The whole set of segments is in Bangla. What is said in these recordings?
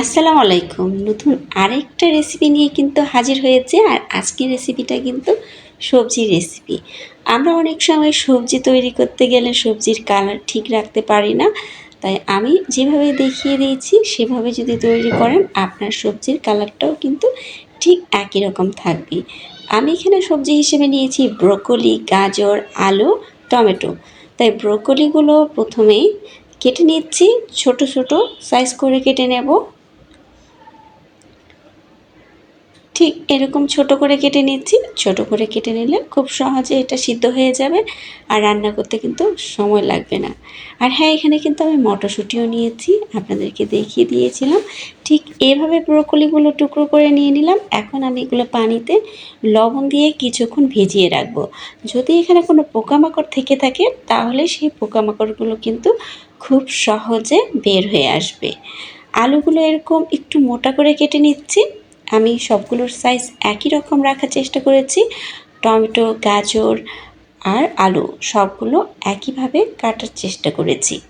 আসসালামু আলাইকুম। নতুন আরেকটা রেসিপি নিয়ে কিন্তু হাজির হয়েছে আর আজকের রেসিপিটা কিন্তু সবজির রেসিপি আমরা অনেক সময় সবজি তৈরি করতে গেলে সবজির কালার ঠিক রাখতে পারি না, তাই আমি যেভাবে দেখিয়ে দিয়েছি সেভাবে যদি তৈরি করেন, আপনার সবজির কালারটাও কিন্তু ঠিক একই রকম থাকবে। আমি এখানে সবজি হিসেবে নিয়েছি ব্রোকলি গাজর, আলু, টমেটো। তাই ব্রোকলিগুলো প্রথমেই কেটে নিচ্ছি, ছোট ছোট সাইজ করে কেটে নেব। ঠিক এরকম ছোট করে কেটে নিচ্ছি। ছোট করে কেটে নিলে খুব সহজে এটা সিদ্ধ হয়ে যাবে আর রান্না করতে কিন্তু সময় লাগবে না। আর হ্যাঁ এখানে কিন্তু আমি মটরশুঁটিও নিয়েছি, আপনাদেরকে দেখিয়ে দিয়েছিলাম। ঠিক এভাবে ব্রোকলিগুলো টুকরো করে নিয়ে নিলাম। এখন আমি এগুলো পানিতে লবণ দিয়ে কিছুক্ষণ ভিজিয়ে রাখব। যদি এখানে কোনো পোকামাকড় থেকে থাকে, তাহলে সেই পোকামাকড়গুলো কিন্তু খুব সহজে বের হয়ে আসবে। আলুগুলো এরকম একটু মোটা করে কেটে নিচ্ছি। আমি সবগুলোর সাইজ একই রকম রাখার চেষ্টা করেছি। টমেটো, গাজর আর আলু সবগুলো একইভাবে কাটার চেষ্টা করেছি।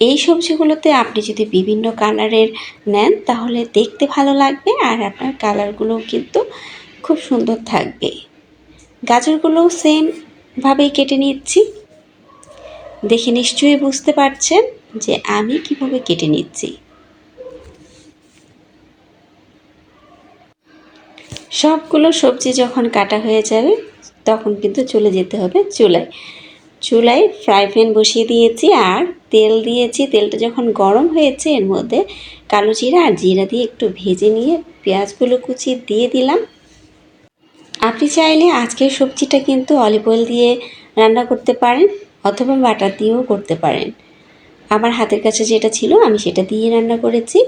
এই সবজিগুলোতে আপনি যদি বিভিন্ন কালারের নেন, তাহলে দেখতে ভালো লাগবে আর আপনার কালারগুলোও কিন্তু খুব সুন্দর থাকবে। গাজরগুলোও সেমভাবেই কেটে নিচ্ছি। দেখে নিশ্চয়ই বুঝতে পারছেন যে আমি কীভাবে কেটে নিচ্ছি। সবগুলো সবজি যখন কাটা হয়ে যাবে, তখন কিন্তু চলে যেতে হবে চুলায়। চুলায় ফ্রাই প্যান বসিয়ে দিয়েছি আর তেল দিয়েছি। তেলটা যখন গরম হয়েছে, এর মধ্যে কালো জিরা আর জিরা দিয়ে একটু ভেজে নিয়ে পেঁয়াজগুলো কুচিয়ে দিয়ে দিলাম। আপনি চাইলে আজকের সবজিটা কিন্তু অলিভ অয়েল দিয়ে রান্না করতে পারেন অথবা বাটার দিয়েও করতে পারেন। আমার হাতের কাছে যেটা ছিল, আমি সেটা দিয়ে রান্না করেছি।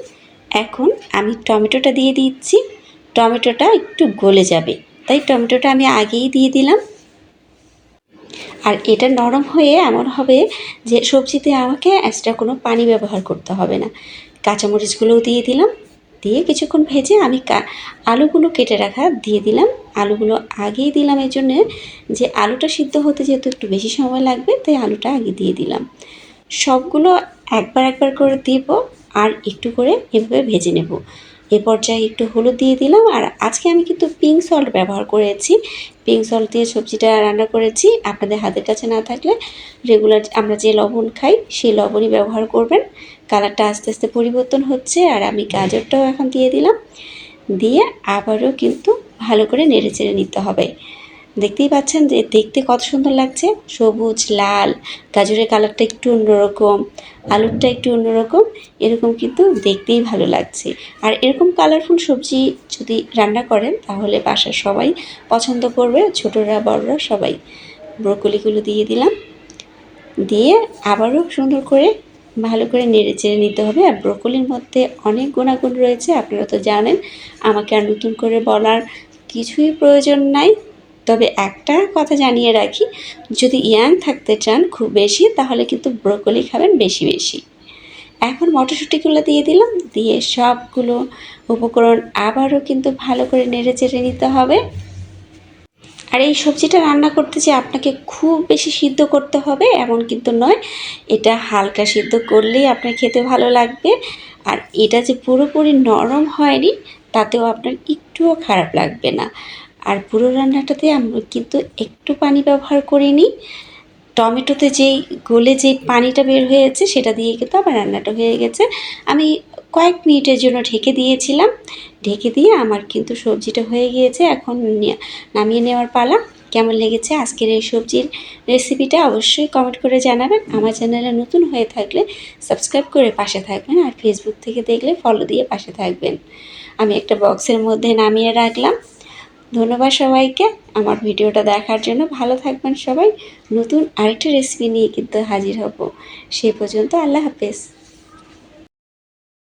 এখন আমি টমেটোটা দিয়ে দিচ্ছি। টমেটোটা একটু গলে যাবে। তাই টমেটোটা আমি আগেই দিয়ে দিলাম। আর এটা নরম হয়ে এমন হবে যে সবজিতে আমাকে এক্সট্রা কোনো পানি ব্যবহার করতে হবে না। কাঁচামরিচগুলোও দিয়ে দিলাম। দিয়ে কিছুক্ষণ ভেজে আমি আলুগুলো কেটে রাখা দিয়ে দিলাম। আলুগুলো আগেই দিলাম এই জন্যে যে আলুটা সিদ্ধ হতে যেহেতু একটু বেশি সময় লাগবে, তাই আলুটা আগে দিয়ে দিলাম। সবগুলো একবার একবার করে দিব আর একটু করে এভাবে ভেজে নেব। এ পর্যায়ে একটু হলুদ দিয়ে দিলাম। আর আজকে আমি কিন্তু পিঙ্ক সল্ট ব্যবহার করেছি। পিঙ্ক সল্ট দিয়ে সবজিটা রান্না করেছি। আপনাদের হাতের কাছে না থাকলে রেগুলার আমরা যে লবণ খাই, সেই লবণই ব্যবহার করবেন। কালারটা আস্তে আস্তে পরিবর্তন হচ্ছে আর আমি গাজরটাও এখন দিয়ে দিলাম। দিয়ে আবারও কিন্তু ভালো করে নেড়ে চেড়ে নিতে হবে। দেখতেই পাচ্ছেন যে দেখতে কত সুন্দর লাগছে। সবুজ, লাল, গাজরের কালারটা একটু অন্যরকম, আলুরটা একটু অন্যরকম, এরকম কিন্তু দেখতেই ভালো লাগছে। আর এরকম কালারফুল সবজি যদি রান্না করেন, তাহলে বাসার সবাই পছন্দ করবে, ছোটরা, বড়রা সবাই। ব্রকলিগুলো দিয়ে দিলাম। দিয়ে আবারও সুন্দর করে ভালো করে নেড়ে চেড়ে নিতে হবে। আর ব্রকলির মধ্যে অনেক গুণাগুণ রয়েছে, আপনারা তো জানেন। আমাকে আর নতুন করে বলার কিছুই প্রয়োজন নাই। তবে একটা কথা জানিয়ে রাখি, যদি ইয়াং থাকতে চান খুব বেশি, তাহলে কিন্তু ব্রোকলি খাবেন বেশি বেশি। এখন মটরশুঁটিগুলো দিয়ে দিলাম, দিয়ে সবগুলো উপকরণ আবারও কিন্তু ভালো করে নেড়ে চেড়ে নিতে হবে। আর এই সবজিটা রান্না করতে যে আপনাকে খুব বেশি সিদ্ধ করতে হবে এমন কিন্তু নয়, এটা হালকা সিদ্ধ করলেই আপনার খেতে ভালো লাগবে। আর এটা যে পুরোপুরি নরম হয়নি, তাতেও আপনার একটুও খারাপ লাগবে না। আর পুরো রান্নাটাতে আমরা কিন্তু একটু পানি ব্যবহার করিনি। টমেটোতে যেই গলে যেই পানিটা বের হয়েছে, সেটা দিয়ে কিন্তু আমার রান্নাটা হয়ে গেছে। আমি কয়েক মিনিটের জন্য ঢেকে দিয়েছিলাম। ঢেকে দিয়ে আমার কিন্তু সবজিটা হয়ে গিয়েছে। এখন নামিয়ে নেওয়ার পালা। কেমন লেগেছে আজকের এই সবজির রেসিপিটা অবশ্যই কমেন্ট করে জানাবেন। আমার চ্যানেলে নতুন হয়ে থাকলে সাবস্ক্রাইব করে পাশে থাকবেন আর ফেসবুক থেকে দেখলে ফলো দিয়ে পাশে থাকবেন। আমি একটা বক্সের মধ্যে নামিয়ে রাখলাম। ধন্যবাদ সবাইকে আমার ভিডিওটা দেখার জন্য। ভালো থাকবেন সবাই। নতুন আরেকটা রেসিপি নিয়ে কিন্তু হাজির হব। সেই পর্যন্ত আল্লাহ হাফেজ।